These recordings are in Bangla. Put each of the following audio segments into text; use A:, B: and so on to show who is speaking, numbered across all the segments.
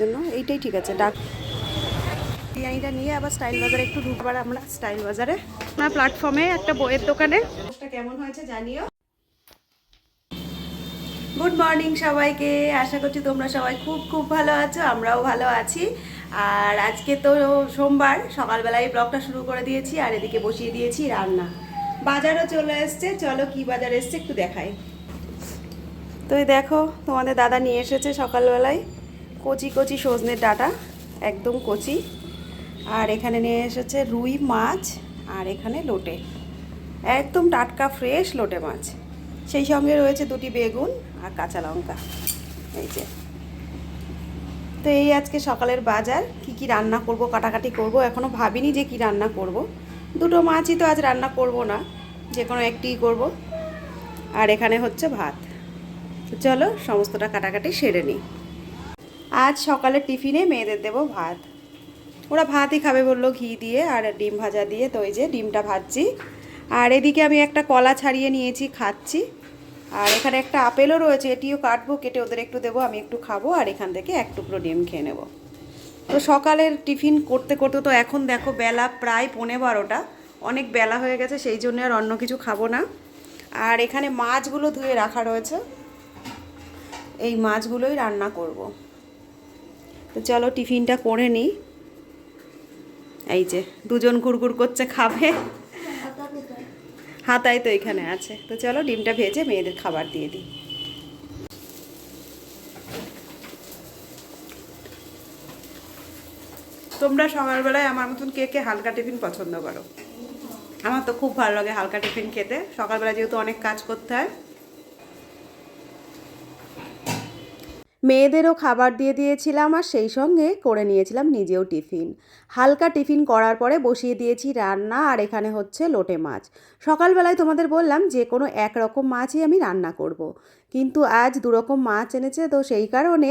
A: জন্য, এইটাই ঠিক আছে, ডাক। বিরিয়ানিটা নিয়ে আবার স্টাইল বাজারে একটু ঢুকবার আমরা, স্টাইল বাজারে। না প্ল্যাটফর্মে একটা বইয়ের দোকানে। কেমন হয়েছে জানিও। গুড মর্নিং সবাইকে, আশা করছি তোমরা সবাই খুব খুব ভালো আছো, আমরাও ভালো আছি। আর আজকে তো সোমবার, সকালবেলায় ব্লগটা শুরু করে দিয়েছি, আর এদিকে বসিয়ে দিয়েছি রান্না। বাজারও চলে এসছে, চলো কি বাজার এসছে একটু দেখাই। তো দেখো, তোমাদের দাদা নিয়ে এসেছে সকালবেলায়। কচি কচি সজনে ডাটা, একদম কচি। আর এখানে নিয়ে এসেছে রুই মাছ আর এখানে লোটে। একদম টাটকা ফ্রেশ লোটে মাছ। সেই সঙ্গে রয়েছে দুটি বেগুন আর কাঁচা লঙ্কা। এই যে। তো এই আজকে সকালের বাজার, কি কি রান্না করব, কাটাকাটি করব এখনও ভাবিনি যে কি রান্না করব। দুটো মাছই তো আজ রান্না করব না, যে কোনো একটিই করব। আর এখানে হচ্ছে ভাত। চলো, সমস্তটা কাটাকাটি সেরে নিই। আজ সকালে টিফিনে মেয়েদের দেবো ভাত। ওরা ভাতই খাবে বলল, ঘি দিয়ে আর ডিম ভাজা দিয়ে। তো যে ডিমটা ভাজছি। আর এদিকে আমি একটা কলা ছাড়িয়ে নিয়েছি, খাচ্ছি। আর এখানে একটা আপেলও রয়েছে, এটিও কাটবো, কেটে ওদের একটু দেবো, আমি একটু খাব, আর এখান থেকে এক টুকরো ডিম খেয়ে নেব। তো সকালের টিফিন করতে করতে তো এখন দেখো বেলা প্রায় পৌনে বারোটা। অনেক বেলা হয়ে গেছে, সেই জন্য আর অন্য কিছু খাব না। আর এখানে মাছগুলো ধুয়ে রাখা রয়েছে। এই মাছগুলোই রান্না করব। তো চলো টিফিনটা করে নিই। এই যে, দুজন গুড়গুড় করছে, খাবে। হাতাই তো এখানে আছে। তো চলো ডিমটা ভেজে মেয়েদের খাবার দিয়ে দিই। তোমরা সকালবেলায় আমার মতন কে কে হালকা টিফিন পছন্দ করো? আমার তো খুব ভালো লাগে হালকা টিফিন খেতে। সকালবেলা যেহেতু অনেক কাজ করতে হয় মেয়েদেরও খাবার দিয়ে দিয়েছিলাম আর সেই সঙ্গে করে নিয়েছিলাম নিজেও টিফিন হালকা টিফিন করার পরে বসিয়ে দিয়েছি রান্না আর এখানে হচ্ছে লোটে মাছ সকালবেলায় তোমাদের বললাম যে কোনো একরকম মাছই আমি রান্না করব। কিন্তু আজ দুরকম মাছ এনেছে তো সেই কারণে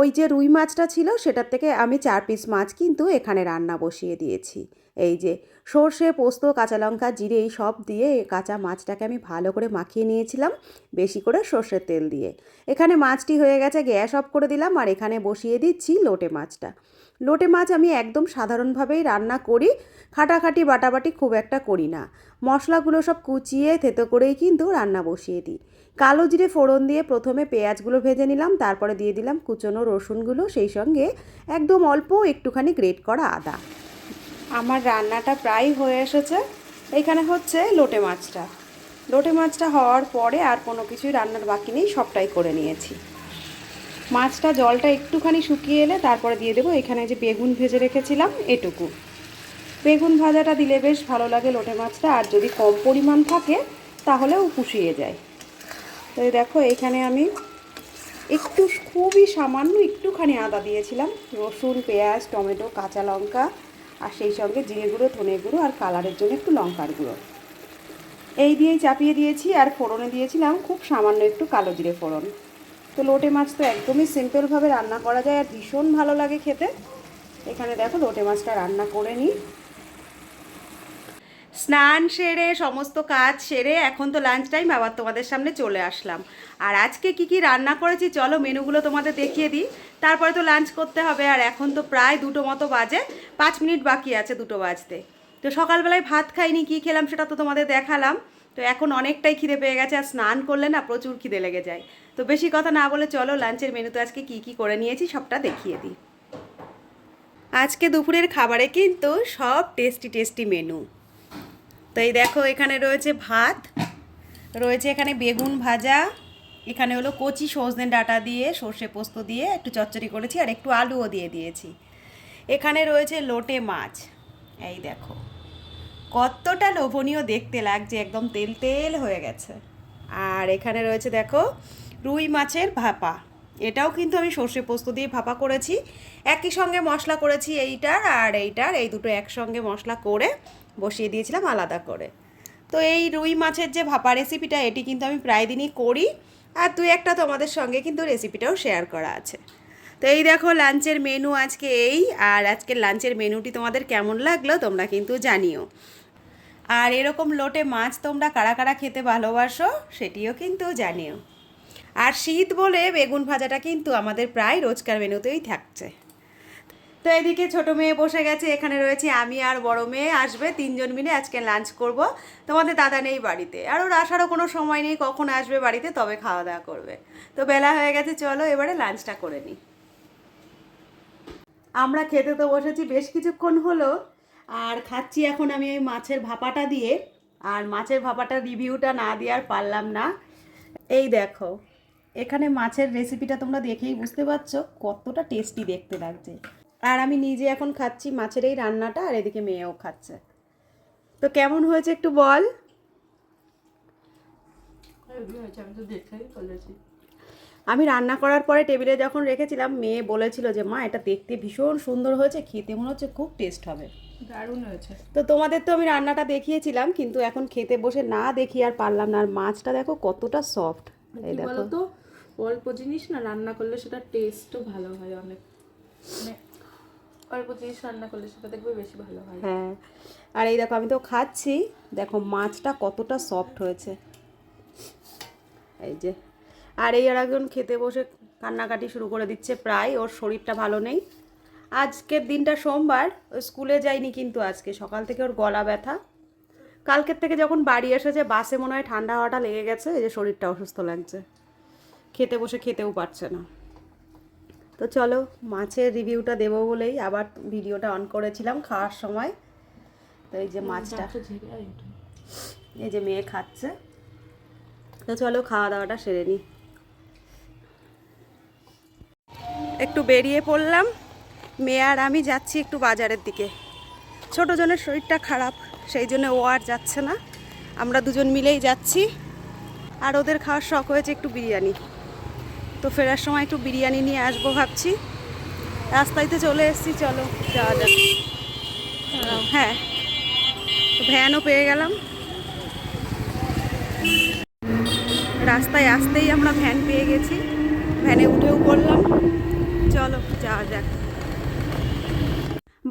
A: ওই যে রুই মাছটা ছিল, সেটার থেকে আমি চার পিস মাছ কিন্তু এখানে রান্না বসিয়ে দিয়েছি। এই যে সর্ষে, পোস্ত, কাঁচা লঙ্কা, জিরে, এই সব দিয়ে কাঁচা মাছটাকে আমি ভালো করে মাখিয়ে নিয়েছিলাম, বেশি করে সর্ষের তেল দিয়ে। এখানে মাছটি হয়ে গেছে, গ্যাস অফ করে দিলাম, আর এখানে বসিয়ে দিচ্ছি লোটে মাছটা। লোটে মাছ আমি একদম সাধারণভাবেই রান্না করি, খাটাখাটি, বাটাবাটি খুব একটা করি না। মশলাগুলো সব কুচিয়ে থেতো করেই কিন্তু রান্না বসিয়ে দিই। কালো জিরে ফোড়ন দিয়ে প্রথমে পেঁয়াজগুলো ভেজে নিলাম, তারপরে দিয়ে দিলাম কুচনো রসুনগুলো, সেই সঙ্গে একদম অল্প একটুখানি গ্রেট করা আদা। আমার রান্নাটা প্রায় হয়ে এসেছে। এখানে হচ্ছে লোটে মাছটা। লোটে মাছটা হওয়ার পরে আর কোনো কিছুই রান্নার বাকি নেই, সবটাই করে নিয়েছি। মাছটা জলটা একটুখানি শুকিয়ে এলে তারপরে দিয়ে দেবো। এখানে যে বেগুন ভেজে রেখেছিলাম, এটুকু। বেগুন ভাজাটা দিলে বেশ ভালো লাগে লোটে মাছটা, আর যদি কম পরিমাণ থাকে তাহলেও পুষিয়ে যায়। তো দেখো, এখানে আমি একটু খুবই সামান্য একটুখানি আদা দিয়েছিলাম। রসুন, পেঁয়াজ, টমেটো, কাঁচা লঙ্কা আর সেই সঙ্গে জিরে গুঁড়ো, ধনে গুঁড়ো আর কালারের জন্য একটু লঙ্কার গুঁড়ো। এই দিয়েই চাপিয়ে দিয়েছি আর ফোড়নে দিয়েছিলাম খুব সামান্য একটু কালো জিরে ফোড়ন। তো লোটে মাছ তো একদমই সিম্পলভাবে রান্না করা যায় আর ভীষণ ভালো লাগে খেতে। এখানে দেখো, লোটে মাছটা রান্না করে নিই। স্নান সেরে, সমস্ত কাজ সেরে এখন তো লাঞ্চ টাইম আবার তোমাদের সামনে চলে আসলাম। আর আজকে কি কি রান্না করেছি, চলো মেনুগুলো তোমাদের দেখিয়ে দিই। তারপরে তো লাঞ্চ করতে হবে, আর এখন তো প্রায় দুটো মতো বাজে, পাঁচ মিনিট বাকি আছে দুটো বাজতে। তো সকালবেলায় ভাত খাইনি, কি খেলাম সেটা তো তোমাদের দেখালাম। তো এখন অনেকটাই খিদে পেয়ে গেছে, আর স্নান করলে না প্রচুর খিদে লেগে যায়। তো বেশি কথা না বলে চলো লাঞ্চের মেনুতে আজকে কি কি করে নিয়েছি সবটা দেখিয়ে দিই। আজকে দুপুরের খাবারে কিন্তু সব টেস্টি টেস্টি মেনু তো এই দেখো, এখানে রয়েছে ভাত, রয়েছে এখানে বেগুন ভাজা, এখানে হলো কচি সজনে ডাটা দিয়ে, সর্ষে পোস্ত দিয়ে একটু চচ্চড়ি করেছি আর একটু আলুও দিয়ে দিয়েছি। এখানে রয়েছে লোটে মাছ, এই দেখো। কতটা লোভনীয় দেখতে লাগছে, একদম তেল তেল হয়ে গেছে। আর এখানে রয়েছে দেখো, রুই মাছের ভাপা, এটাও কিন্তু আমি সর্ষে পোস্ত দিয়ে ভাপা করেছি। একই সঙ্গে মশলা করেছি এইটার আর এইটার, এই দুটো একসঙ্গে মশলা করে বসিয়ে দিয়েছিলাম আলাদা করে। তো এই রুই মাছের যে ভাপা রেসিপিটা এটি কিন্তু আমি প্রায় দিনই করি। আর দুই একটা তোমাদের সঙ্গে কিন্তু রেসিপিটাও শেয়ার করা আছে। তো এই দেখো লাঞ্চের মেনু আজকে এই। আর আজকের লাঞ্চের মেনুটি তোমাদের কেমন লাগল, তোমরা কিন্তু জানিও। আর এরকম লোটে মাছ তোমরা কারা কারা খেতে ভালোবাসো, সেটিও কিন্তু জানিও। আর শীত বলে বেগুন ভাজাটা কিন্তু আমাদের প্রায় রোজকার মেনুতেই থাকছে। তো এদিকে ছোট মেয়ে বসে গেছে, এখানে রয়েছে আমি আর বড় মেয়ে আসবে, তিনজন মিলে আজকে লাঞ্চ করব। তোমাদের দাদা নেই বাড়িতে, আর ওর আসারও কোনো সময় নেই, কখন আসবে বাড়িতে তবে খাওয়া দাওয়া করবে। তো বেলা হয়ে গেছে, চলো এবারে লাঞ্চটা করে নিই আমরা খেতে তো বসেছি, বেশ কিছুক্ষণ হলো, আর খাচ্ছি এখন আমি ওই মাছের ভাপাটা দিয়ে, আর মাছের ভাপাটার রিভিউটা না দিয়ে আর পারলাম না। এই দেখো, এখানে মাছের রেসিপিটা তোমরা দেখেই বুঝতে পারছ, কতটা টেস্টি দেখতে লাগছে। আর আমি নিজে এখন খাচ্ছি মাছের এই রান্নাটা আর এদিকে মেয়েও খাচ্ছে। তো কেমন হয়েছে একটু বল?
B: আমি তো
A: রান্না করার পরে টেবিলে যখন রেখেছিলাম মেয়ে বলেছিল যে মা এটা দেখতে ভীষণ সুন্দর হয়েছে খেতে মনে হচ্ছে খুব টেস্ট হবে।
B: দারুণ হয়েছে।
A: তো তোমাদের তো আমি রান্নাটা দেখিয়েছিলাম কিন্তু এখন খেতে বসে না দেখি আর পারলাম না। আর মাছটা দেখো কতটা সফট এই
B: কি
A: দেখো।
B: বলতো? অল্প জিনিস না রান্না করলে সেটা টেস্টও ভালো হয় অনেক। মানে অল্প জিনিস রান্না করলে সেটা দেখবে বেশি ভালো হয়।
A: হ্যাঁ আর এই দেখো আমি তো খাচ্ছি। দেখো মাছটা কতটা সফট হয়েছে। এই যে, আর এই আর একজন খেতে বসে কান্নাকাটি শুরু করে দিচ্ছে প্রায়, ওর শরীরটা ভালো নেই। আজকের দিনটা সোমবার, স্কুলে যায়নি কিন্তু আজকে, সকাল থেকে ওর গলা ব্যথা। কালকের থেকে যখন বাড়ি এসেছে, বাসে মনে হয় ঠান্ডা হাওয়াটা লেগে গেছে, এই যে শরীরটা অসুস্থ লাগছে। খেতে বসে খেতেও পারছে না। তো চলো মাছের রিভিউটা দেবো বলেই আবার ভিডিওটা অন করেছিলাম খাওয়ার সময়। তো এই যে মাছটা। এই যে মেয়ে খাচ্ছে। তো চলো খাওয়া দাওয়াটা সেরে নিই একটু বেরিয়ে পড়লাম। মেয়ে আর আমি যাচ্ছি একটু বাজারের দিকে। ছোটো জনের শরীরটা খারাপ সেই জন্য ও আর যাচ্ছে না। আমরা দুজন মিলেই যাচ্ছি। আর ওদের খাওয়ার শখ হয়েছে একটু বিরিয়ানি। তো ফেরার সময় একটু বিরিয়ানি নিয়ে আসব ভাবছি। রাস্তায় তো চলে এসেছি, চলো যাওয়া যাক। হ্যাঁ ভ্যানও পেয়ে গেলাম। রাস্তায় আসতেই আমরা ভ্যান পেয়ে গেছি। ভ্যানে উঠেও পড়লাম। চলো যাওয়া যাক।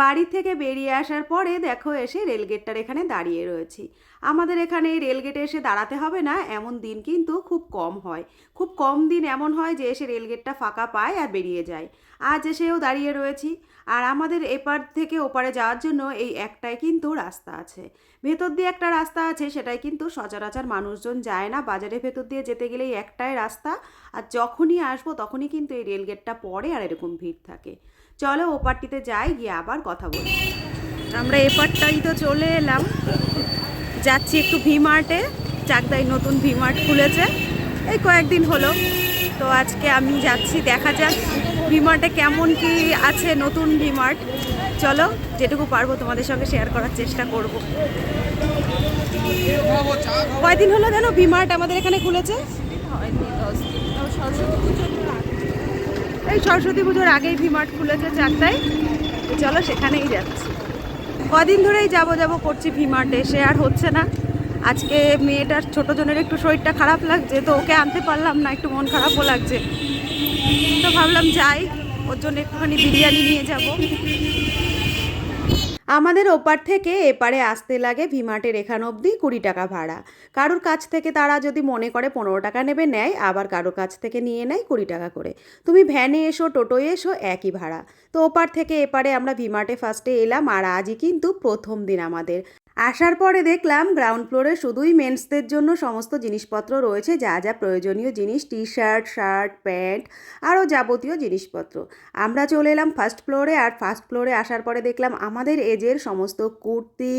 A: বাড়ি থেকে বেরিয়ে আসার পরে দেখো এসে রেলগেটটার এখানে দাঁড়িয়ে রয়েছি। আমাদের এখানে রেলগেটে এসে দাঁড়াতে হবে না, এমন দিন কিন্তু খুব কম হয়। খুব কম দিন এমন হয় যে এসে রেলগেটটা ফাঁকা পায় আর বেরিয়ে যায়। আজ এসেও দাঁড়িয়ে রয়েছি। আর আমাদের এপার থেকে ওপারে যাওয়ার জন্য এই একটাই কিন্তু রাস্তা আছে। ভেতর দিয়ে একটা রাস্তা আছে, সেটাই কিন্তু সচরাচর মানুষজন যায় না। বাজারের ভেতর দিয়ে যেতে গেলেই একটাই রাস্তা। আর যখনই আসব তখনই কিন্তু এই রেলগেটটা পড়ে আর এরকম ভিড় থাকে। চলো ওপারটিতে যাই, গিয়ে আবার কথা বলি। আমরা এপারটাই তো চলে এলাম। যাচ্ছি একটু ভিমার্টে। চাকদায় নতুন ভিমার্ট খুলেছে। এই কয়েকদিন হলো। তো আজকে আমি যাচ্ছি, দেখা যাক। ভিমার্টে কেমন কি আছে নতুন ভিমার্ট চলো, যেটুকু পারব তোমাদের সঙ্গে শেয়ার করার চেষ্টা করব। কয়দিন হলো জানো ভিমার্ট আমাদের এখানে খুলেছে। এই সরস্বতী পুজোর আগেই ভিমার্ট খুলেছে চারটায়। চলো, সেখানেই যাচ্ছি। কদিন ধরেই যাব যাব করছি ভিমার্টে সে আর হচ্ছে না। আজকে মেয়েটার ছোটো জনের একটু শরীরটা খারাপ লাগছে, তো ওকে আনতে পারলাম না, একটু মন খারাপও লাগছে। তো ভাবলাম যাই, ওর জন্য একটুখানি বিরিয়ানি নিয়ে যাব। আমাদের ওপার থেকে এপারে আসতে লাগে ভিমার্টের এখান অবধি কুড়ি টাকা ভাড়া। কারোর কাছ থেকে তারা যদি মনে করে পনেরো টাকা নেবে, নেয়। আবার কারোর কাছ থেকে নিয়ে নেয় কুড়ি টাকা করে। তুমি ভ্যানে এসো টোটোয় এসো, একই ভাড়া। তো ওপার থেকে এপারে আমরা ভিমার্টে ফার্স্টে এলাম আর আজই কিন্তু প্রথম দিন আমাদের। আসার পরে দেখলাম গ্রাউন্ড ফ্লোরে শুধুই মেন্সদের জন্য সমস্ত জিনিসপত্র রয়েছে, যা যা প্রয়োজনীয় জিনিস টি শার্ট শার্ট প্যান্ট আরও যাবতীয় জিনিসপত্র। আমরা চলে এলাম ফার্স্ট ফ্লোরে আর ফার্স্ট ফ্লোরে আসার পরে দেখলাম আমাদের এজের সমস্ত কুর্তি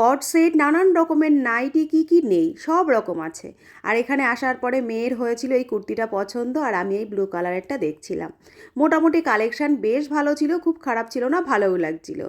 A: কট সেট নানান রকমের নাইটি কি কি নেই, সব রকম আছে। আর এখানে আসার পরে মেয়ের হয়েছিল এই কুর্তিটা পছন্দ আর আমি এই ব্লু কালারেরটা দেখছিলাম। মোটামুটি কালেকশান বেশ ভালো ছিল, খুব খারাপ ছিল না, ভালোও লাগছিল।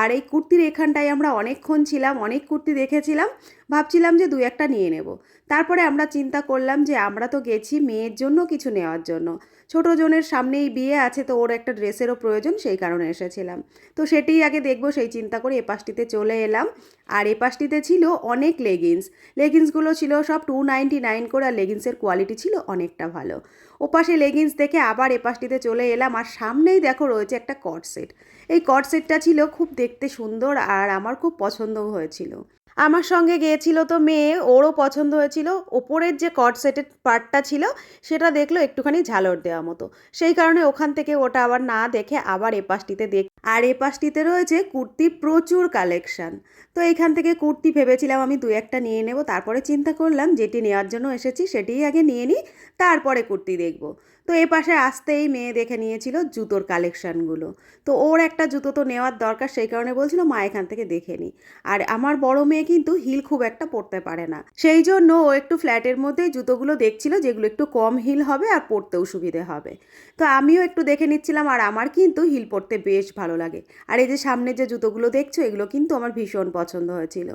A: আর এই কুর্তির এখানটায় আমরা অনেকক্ষণ ছিলাম, অনেক কুর্তি দেখেছিলাম। ভাবছিলাম যে দু একটা নিয়ে নেব। তারপরে আমরা চিন্তা করলাম যে আমরা তো গেছি মেয়ের জন্য কিছু নেওয়ার জন্য। ছোটো জনের সামনেই বিয়ে আছে, তো ওর একটা ড্রেসেরও প্রয়োজন, সেই কারণে এসেছিলাম। তো সেটাই আগে দেখব, সেই চিন্তা করে এপাশটিতে চলে এলাম। আর এপাশটিতে ছিল অনেক লেগিংস লেগিংসগুলো ছিল সব টু নাইনটি নাইন করে, আর লেগিংসের কোয়ালিটি ছিল অনেকটা ভালো। ওপাশে লেগিংস দেখে আবার এপাশটিতে চলে এলাম, আর সামনেই দেখো রয়েছে একটা কট সেট এই কট সেটটা ছিল খুব দেখতে সুন্দর আর আমার খুব পছন্দও হয়েছিল। আমার সঙ্গে গিয়েছিল তো মেয়ে, ওরও পছন্দ হয়েছিল। ওপরের যে কট সেটের পার্টটা ছিল, সেটা দেখল একটুখানি ঝালর দেওয়া মতো। সেই কারণে ওখান থেকে ওটা আবার না দেখে আবার এপাশটিতে দেখ আর এপাশটিতে রয়েছে কুর্তি প্রচুর কালেকশান। তো এখান থেকে কুর্তি ভেবেছিলাম আমি দু একটা নিয়ে নেব, তারপরে চিন্তা করলাম যেটি নেওয়ার জন্য এসেছি সেটিই আগে নিয়ে নিই, তারপরে কুর্তি দেখব। তো এ পাশে আসতেই মেয়ে দেখে নিয়েছিল জুতোর কালেকশানগুলো। তো ওর একটা জুতো তো নেওয়ার দরকার, সেই কারণে বলছিল, মা, এখান থেকে দেখে নিই আর আমার বড় মেয়ে কিন্তু হিল খুব একটা পরতে পারে না। সেই জন্য ও একটু ফ্ল্যাটের মধ্যেই জুতোগুলো দেখছিল, যেগুলো একটু কম হিল হবে আর পরতেও সুবিধে হবে। তো আমিও একটু দেখে নিচ্ছিলাম, আর আমার কিন্তু হিল পরতে বেশ ভালো লাগে। আর এই যে সামনে যে জুতোগুলো দেখছ, এগুলো কিন্তু আমার ভীষণ পছন্দ হয়েছিল।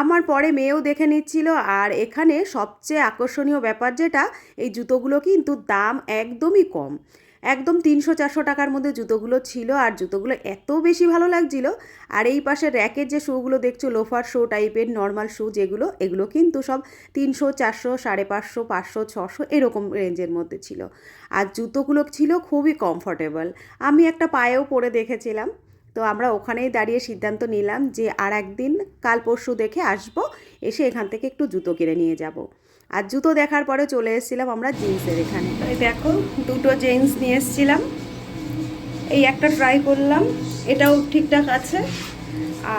A: আমার পরে মেয়েও দেখে নিচ্ছিল, আর এখানে সবচেয়ে আকর্ষণীয় ব্যাপার যেটা, এই জুতোগুলো কিন্তু দাম একদমই কম। একদম তিনশো, চারশো টাকার মধ্যে জুতোগুলো ছিল আর জুতোগুলো এত বেশি ভালো লাগছিল। আর এই পাশে র্যাকের যে শুগুলো দেখছ, লোফার শু টাইপের, নর্মাল শু যেগুলো, এগুলো কিন্তু সব তিনশো, চারশো, সাড়ে পাঁচশো পাঁচশো, ছশো এরকম রেঞ্জের মধ্যে ছিল। আর জুতোগুলো ছিল খুবই কমফোর্টেবল। আমি একটা পায়েও পরে দেখেছিলাম। তো আমরা ওখানেই দাঁড়িয়ে সিদ্ধান্ত নিলাম যে আর একদিন কাল পরশু দেখে আসব, এসে এখান থেকে একটু জুতো কিনে নিয়ে যাব। আর জুতো দেখার পরে চলে এসেছিলাম আমরা জিন্সের এখানে। দেখো, দুটো জিন্স নিয়ে এসেছিলাম। এই একটা ট্রাই করলাম, এটাও ঠিকঠাক আছে।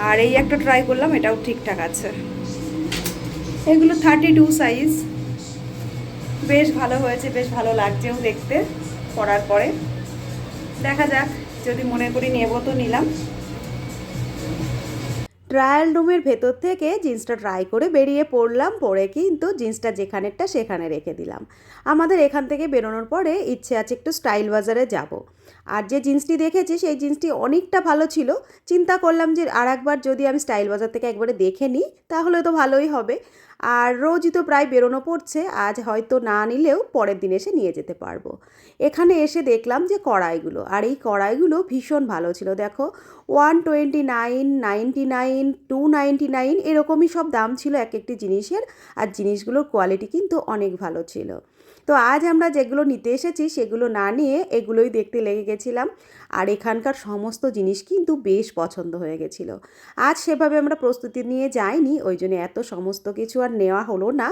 A: আর এই একটা ট্রাই করলাম, এটাও ঠিকঠাক আছে। এগুলো থার্টি টু সাইজ বেশ ভালো হয়েছে, বেশ ভালো লাগছেও দেখতে, পরার পরে। দেখা যাক, যদি মনে করি নেব তো নিলাম। ট্রায়াল রুমের ভেতর থেকে জিন্সটা ট্রাই করে বেরিয়ে পড়লাম, পরে কিন্তু জিন্সটা যেখানেরটা সেখানে রেখে দিলাম। আমাদের এখান থেকে বেরোনোর পরে ইচ্ছে আছে একটু স্টাইল বাজারে যাব। আর যে জিন্সটি দেখেছি, সেই জিন্সটি অনেকটা ভালো ছিল। চিন্তা করলাম যে আর একবার যদি আমি স্টাইল বাজার থেকে একবারে দেখে নিই, তাহলে তো ভালোই হবে। আর রোজই তো প্রায় বেরোনো পড়ছে, আজ হয়তো না নিলেও পরের দিন এসে নিয়ে যেতে পারব। এখানে এসে দেখলাম যে কড়াইগুলো, আর এই কড়াইগুলো ভীষণ ভালো ছিল, দেখো। One twenty nine, ninety nine, two ninety nine, এরকমই সব দাম ছিল এক একটি জিনিসের, আর জিনিসগুলোর কোয়ালিটি কিন্তু অনেক ভালো ছিল। তো আজ আমরা যেগুলো নিতে এসেছি সেগুলো না নিয়ে এগুলোই দেখতে লেগে গেছিলাম। আর এখানকার সমস্ত জিনিস কিন্তু বেশ পছন্দ হয়ে গেছিল। আজ সেভাবে আমরা প্রস্তুতি নিয়ে যাইনি, ওই জন্য এত সমস্ত কিছু আর নেওয়া হলো না।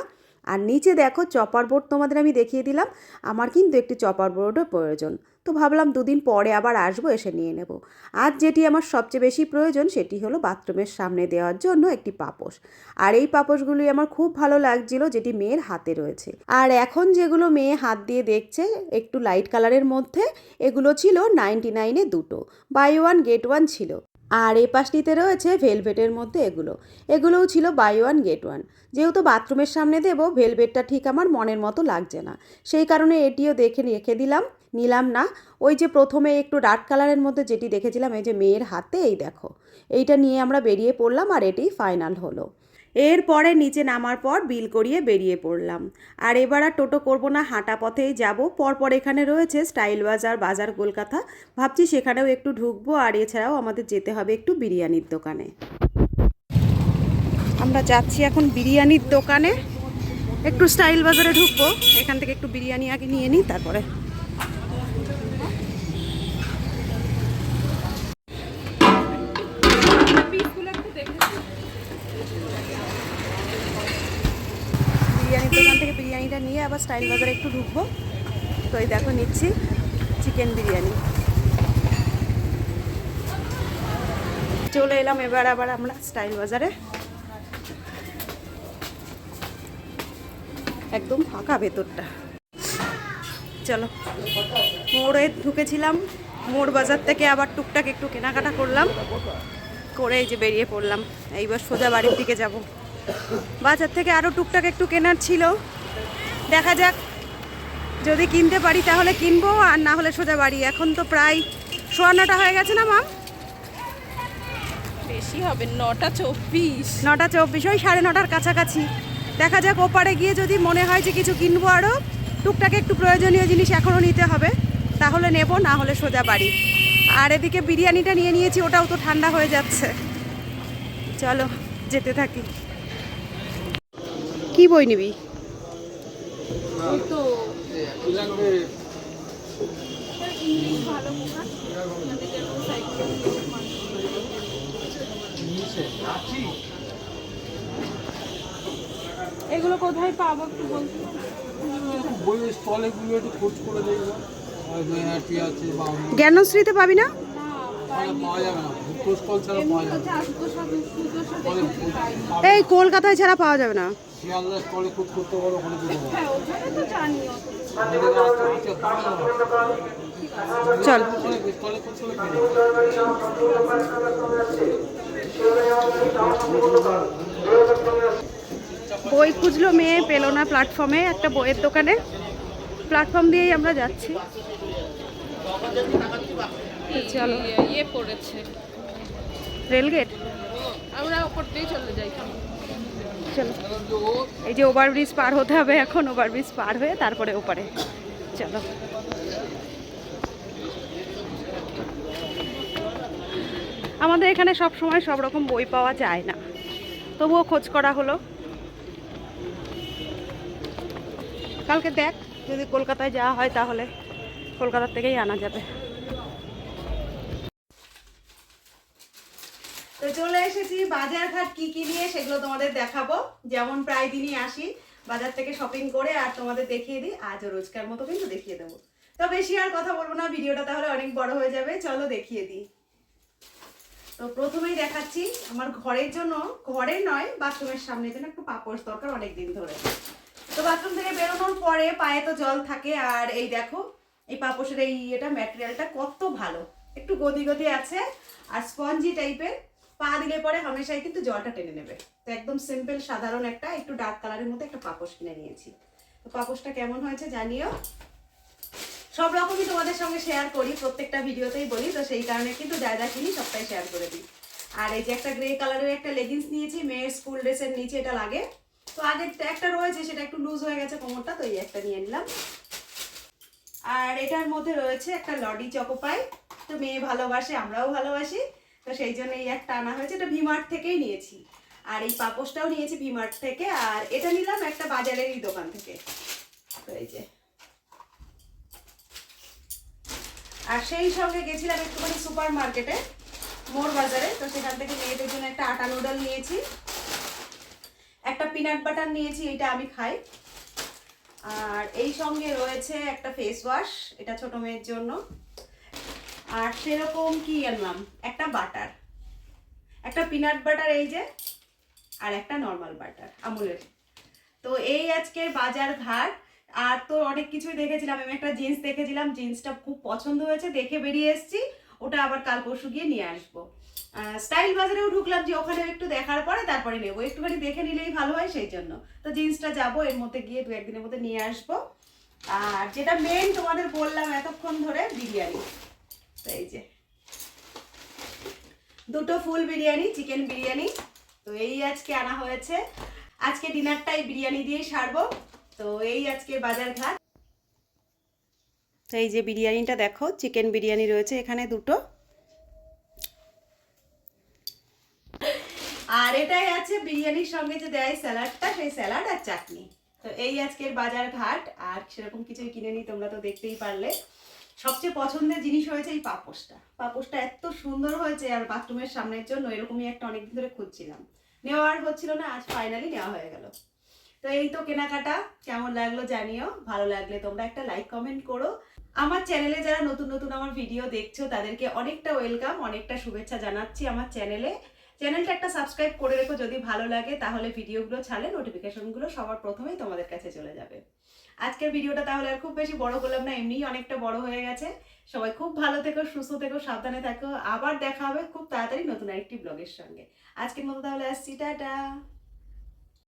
A: আর নিচে দেখো, চপার বোর্ড তোমাদের আমি দেখিয়ে দিলাম। আমার কিন্তু একটি চপার বোর্ডও প্রয়োজন। তো ভাবলাম দুদিন পরে আবার আসব, এসে নিয়ে নেব। আজ যেটি আমার সবচেয়ে বেশি প্রয়োজন, সেটি হলো বাথরুমের সামনে দেওয়ার জন্য একটি পাপোশ। আর এই পাপোশগুলি আমার খুব ভালো লাগছিল, যেটি মেয়ের হাতে রয়েছে। আর এখন যেগুলো মেয়ে হাত দিয়ে দেখছে, একটু লাইট কালারের মধ্যে, এগুলো ছিল নাইনটি নাইনে দুটো। বাই ওয়ান গেট ওয়ান ছিল। আর এ পাশটিতে রয়েছে ভেলভেটের মধ্যে এগুলো। এগুলোও ছিল বাই ওয়ান, গেট ওয়ান। যেহেতু বাথরুমের সামনে দেবো, ভেলভেটটা ঠিক আমার মনের মতো লাগছে না। সেই কারণে এটিও দেখে রেখে দিলাম। নিলাম না। ওই যে প্রথমে একটু ডার্ক কালারের মধ্যে যেটি দেখেছিলাম, এই যে মেয়ের হাতে, এই দেখো। এইটা নিয়ে আমরা বেরিয়ে পড়লাম আর এটি ফাইনাল হলো। এরপরে নিচে নামার পর বিল করিয়ে বেরিয়ে পড়লাম। আর এবার আর টোটো করব না, হাঁটা পথেই যাব। পরপর এখানে রয়েছে স্টাইল বাজার বাজার কলকাতা। ভাবছি সেখানেও একটু ঢুকবো আর এছাড়াও আমাদের যেতে হবে একটু বিরিয়ানির দোকানে। আমরা যাচ্ছি এখন বিরিয়ানির দোকানে। একটু স্টাইল বাজারে ঢুকবো। এখান থেকে একটু বিরিয়ানি আগে নিয়ে নিই, তারপরে দোকান থেকে বিরিয়ানিটা নিয়ে আবার স্টাইল বাজারে একটু ঢুকবো। তো এই দেখো নিচ্ছি চিকেন বিরিয়ানি। চলে এলাম এবার আবার আমরা স্টাইল বাজারে। একদম ফাঁকা ভেতরটা। চলো, মোড়ে ঢুকেছিলাম, মোড় বাজার থেকে আবার টুকটাক একটু কেনাকাটা করলাম। করে এই যে বেরিয়ে পড়লাম, এইবার সোজা বাড়ির দিকে যাব। বাজার থেকে আরও টুকটাক একটু কেনার ছিল। দেখা যাক যদি কিনতে পারি তাহলে কিনবো আর না হলে সোজা বাড়ি। এখন তো প্রায় সোয়া নটা হয়ে গেছে না মা
B: বেশি হবে নটা চব্বিশ।
A: নটা চব্বিশ ওই সাড়ে নটার কাছাকাছি। দেখা যাক ওপারে গিয়ে যদি মনে হয় যে কিছু কিনবো আরও টুকটাক একটু প্রয়োজনীয় জিনিস এখনও নিতে হবে তাহলে নেব না হলে সোজা বাড়ি। আর এদিকে বিরিয়ানিটা নিয়ে নিয়েছি ওটাও তো ঠান্ডা হয়ে যাচ্ছে। চলো যেতে থাকি। কি বই নিবি?
B: তো এগুলো কোথায় পাবো একটু বলতে
C: বই স্টলেগুলো একটু খোঁজ করে দেখব।
A: জ্ঞানশ্রীতে পাবি না? এই কলকাতায় ছাড়া পাওয়া যাবে না। চল। বই খুঁজলো মেয়ে, পেল না প্ল্যাটফর্মে একটা বইয়ের দোকানে। প্ল্যাটফর্ম দিয়েই আমরা যাচ্ছি। চলো।
B: ইয়ে- পড়েছে।
A: রেলগেট?
B: আমরা ওপর দিয়ে চলে যাই
A: চলো। এই যে ওভারব্রিজ পার হতে হবে এখন ওভারব্রিজ পার হয়ে তারপরে ওপারে। চলো। আমাদের এখানে সব সময় সব রকম বই পাওয়া যায় না। তবুও খোঁজ করা হলো। কালকে দেখ যদি কলকাতায় যাওয়া হয় তাহলে কলকাতার থেকেই আনা যাবে। তো চলে এসেছি, বাজার ঘাট কি কি নিয়ে সেগুলো তোমাদের দেখাবো। যেমন প্রায় দিনই আসি, বাজার থেকে শপিং করে আর তোমাদের দেখিয়ে দিই, আজও রোজকার মতো কিন্তু দেখিয়ে দেবো। তো বেশি আর কথা বলব না, ভিডিওটা তাহলে অনেক বড় হয়ে যাবে, চলো দেখিয়ে দিই। তো প্রথমেই দেখাচ্ছি, আমার ঘরের জন্য, ঘরে নয়, বাথরুমের সামনে জন্য একটু পাপড় দরকার অনেক দিন ধরে। তো বাথরুম থেকে বেরোনোর পরে পায়ে তো জল থাকে, আর এই দেখো, এই পাপোশের এই এটা ম্যাটেরিয়ালটা কত ভালো। একটু গদি গদি আছে, আর স্পঞ্জি টাইপের পা দিলে পরে হামেশাই কিন্তু জলটা টেনে নেবে। তো একদম সিম্পল সাধারণ একটা, একটু ডার্ক কালারের মধ্যে একটা পাপোশ কিনে নিয়েছি। তো পাপোশটা কেমন হয়েছে জানিও। সব রকমই তোমাদের সঙ্গে শেয়ার করি, প্রত্যেকটা ভিডিওতেই বলি, তো সেই কারণে কিন্তু যা যা কিনি, সবটাই শেয়ার করে দিই। আর এই যে একটা গ্রে কালারের একটা লেগিংস নিয়েছি, মেয়ের স্কুল ড্রেসের নিচে এটা লাগে। তো আগে একটা রয়েছে, সেটা একটু লুজ হয়ে গেছে কোমরটা, তো এই একটা নিয়ে নিলাম। আর এটার মধ্যে রয়েছে একটা লডি চকোপাই। তো মেয়ে ভালোবাসে, আমরাও ভালোবাসি। তো সেই জন্য এই একটা আনা হয়েছে, এটা ভিমার্ট থেকেই নিয়েছি। আর এই পাপোশটাও নিয়েছি ভিমার্ট থেকে, আর এটা নিলাম একটা বাজারেরই দোকান থেকে। তো এই যে। আর সেই সঙ্গে গেছিলাম একটুখানি সুপার মার্কেটে মোড় বাজারে, তো সেখান থেকে মেয়েদের জন্য একটা আটা নুডল নিয়েছি। একটা পিনাট বাটার নিয়েছি এটা আমি খাই। আর এই সঙ্গে রয়েছে একটা ফেস ওয়াশ এটা ছোট মেয়ের জন্য। আর সেরকম কি আনলাম একটা বাটার। একটা পিনাট বাটার এই যে, আর একটা নর্মাল বাটার আমুলের। তো এই আজকের বাজার ঘাট। আর তো অনেক কিছুই দেখেছিলাম, আমি একটা জিন্স দেখেছিলাম, জিন্সটা খুব পছন্দ হয়েছে, দেখে বেরিয়ে এসেছি। ওটা আবার কাল পরশু গিয়ে নিয়ে আসব। স্টাইল বাজারেও ঢুকলাম যে ওখানে একটু দেখার পরে তারপরে নেব। একটুখানি দেখে নিলেই ভালো হয় সেই জন্য। তো জিন্সটা যাব, এর মধ্যে গিয়ে দু একদিনের মধ্যে নিয়ে আসব। আর যেটা মেন তোমাদের বললাম এতক্ষণ ধরে, বিরিয়ানি। এই যে। দুটো ফুল বিরিয়ানি, চিকেন বিরিয়ানি। তো এই আজকে আনা হয়েছে। আজকে ডিনারটাই বিরিয়ানি দিয়েই সারবো। তো এই আজকে বাজার ঘাট তো এই যে বিরিয়ানিটা দেখো, চিকেন বিরিয়ানি রয়েছে এখানে দুটো। আর এটাই আছে বিরিয়ানির সঙ্গে যে দেয় স্যালাডটা, সেই স্যালাড আর চাটনি। তো এই আজকের বাজার ঘাট আর সেরকম কিছুই কিনে নি তোমরা তো দেখতেই পারলে। সবচেয়ে পছন্দের জিনিস হয়েছে এই পাপোশটা। পাপোশটা এত সুন্দর হয়েছে আর বাথরুমের সামনের জন্য এরকমই একটা অনেকদিন ধরে খুঁজছিলাম। নেওয়ার হচ্ছিল না, আজ ফাইনালি নেওয়া হয়ে গেল। তো এই তো কেনাকাটা, কেমন লাগল জানিও, ভালো লাগলে তোমরা একটা লাইক কমেন্ট করো। আমার চ্যানেলে যারা নতুন নতুন আমার ভিডিও দেখছ, তাদেরকে অনেকটা ওয়েলকাম অনেকটা শুভেচ্ছা জানাচ্ছি আমার চ্যানেলে চ্যানেলটা একটা সাবস্ক্রাইব করে রেখো, যদি ভালো লাগে, তাহলে ভিডিওগুলো ছাড়লে নোটিফিকেশনগুলো সবার প্রথমেই তোমাদের কাছে চলে যাবে। আজকের ভিডিওটা তাহলে আর খুব বেশি বড় করলাম না, এমনিই অনেকটা বড় হয়ে গেছে। সবাই খুব ভালো থেকো, সুস্থ থেকো, সাবধানে থাকো। আবার দেখা হবে খুব তাড়াতাড়ি নতুন আরেকটি ব্লগের সঙ্গে। আজকের মতো তাহলে আসছি, টাটা।